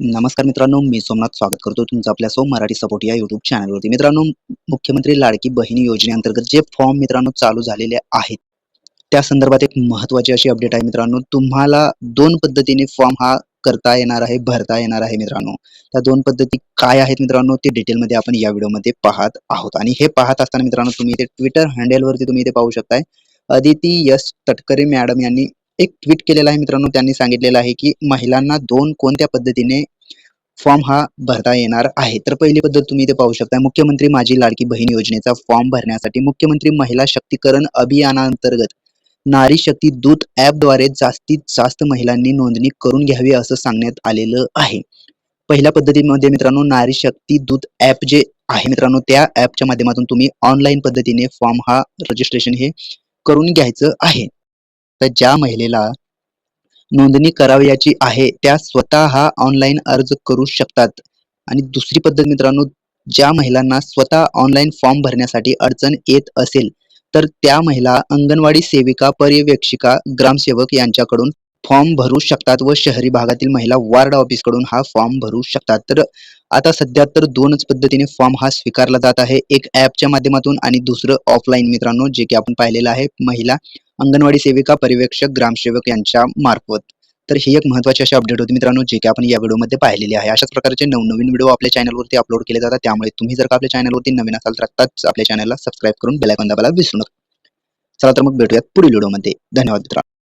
नमस्कार मित्रांनो मी सोमनाथ स्वागत करतो तुमचं आपल्या सोम मराठी सपोर्ट या युट्यूब चॅनलवरती मित्रांनो मुख्यमंत्री लाडकी बहिणी योजनेअंतर्गत जे फॉर्म मित्रांनो चालू झालेले आहेत त्या संदर्भात एक महत्वाची अशी अपडेट आहे मित्रांनो. तुम्हाला दोन पद्धतीने फॉर्म हा करता येणार आहे भरता येणार आहे मित्रांनो. त्या दोन पद्धती काय आहेत मित्रांनो ते डिटेलमध्ये आपण या व्हिडिओमध्ये पाहत आहोत. आणि हे पाहत असताना मित्रांनो तुम्ही इथे ट्विटर हँडलवरती तुम्ही इथे पाहू शकताय अदिती यश तटकरे मॅडम यांनी एक ट्विट केलेलं आहे मित्रांनो त्यांनी सांगितलेलं आहे की महिलांना दोन कोणत्या पद्धतीने फॉर्म हा भरता येणार आहे? तर पहिली पद्धत तुम्ही इथे पाहू शकता. मुख्यमंत्री माझी लाडकी बहीण योजनेचा फॉर्म भरण्यासाठी मुख्यमंत्री महिला शक्तीकरण अभियानांतर्गत नारी शक्ती दूत ऍपद्वारे जास्तीत जास्त महिलांनी नोंदणी करून घ्यावी असं सांगण्यात आलेलं आहे. पहिल्या पद्धतीमध्ये मित्रांनो नारी शक्ती दूत ऍप जे आहे मित्रांनो त्या ऍपच्या माध्यमातून तुम्ही ऑनलाईन पद्धतीने फॉर्म हा रजिस्ट्रेशन हे करून घ्यायचं आहे. तर ज्या महिलेला नोंदणी करावयाची आहे त्या स्वतः हा ऑनलाईन अर्ज करू शकतात. आणि दुसरी पद्धत मित्रांनो ज्या महिलांना स्वतः ऑनलाईन फॉर्म भरण्यासाठी अडचण येत असेल तर त्या महिला अंगणवाडी सेविका पर्यवेक्षिका ग्रामसेवक यांच्याकडून फॉर्म भरू शकतात व शहरी भागातील महिला वार्ड ऑफिसकडून हा फॉर्म भरू शकतात. तर आता सध्या तर दोनच पद्धतीने फॉर्म हा स्वीकारला जात आहे. एक ऍपच्या माध्यमातून आणि दुसरं ऑफलाईन मित्रांनो जे की आपण पाहिलेलं आहे महिला अंगणवाडी सेविका पर्यवेक्षक ग्रामसेवक यांच्या मार्फत. तर ही एक महत्वाची अशी अपडेट होती मित्रांनो जे की आपण या व्हिडिओमध्ये पाहिलेली आहे. अशाच प्रकारचे नवनवीन व्हिडिओ आपल्या चॅनलवरती अपलोड केले जातात. त्यामुळे तुम्ही जर का आपल्या चॅनलवरती नवीन असाल तर आत्ताच आपल्या चॅनलला सबस्क्राईब करून बेलायकॉन दाबायला विसरू नका. चला तर मग भेटूयात पुढील व्हिडिओमध्ये. धन्यवाद मित्रांनो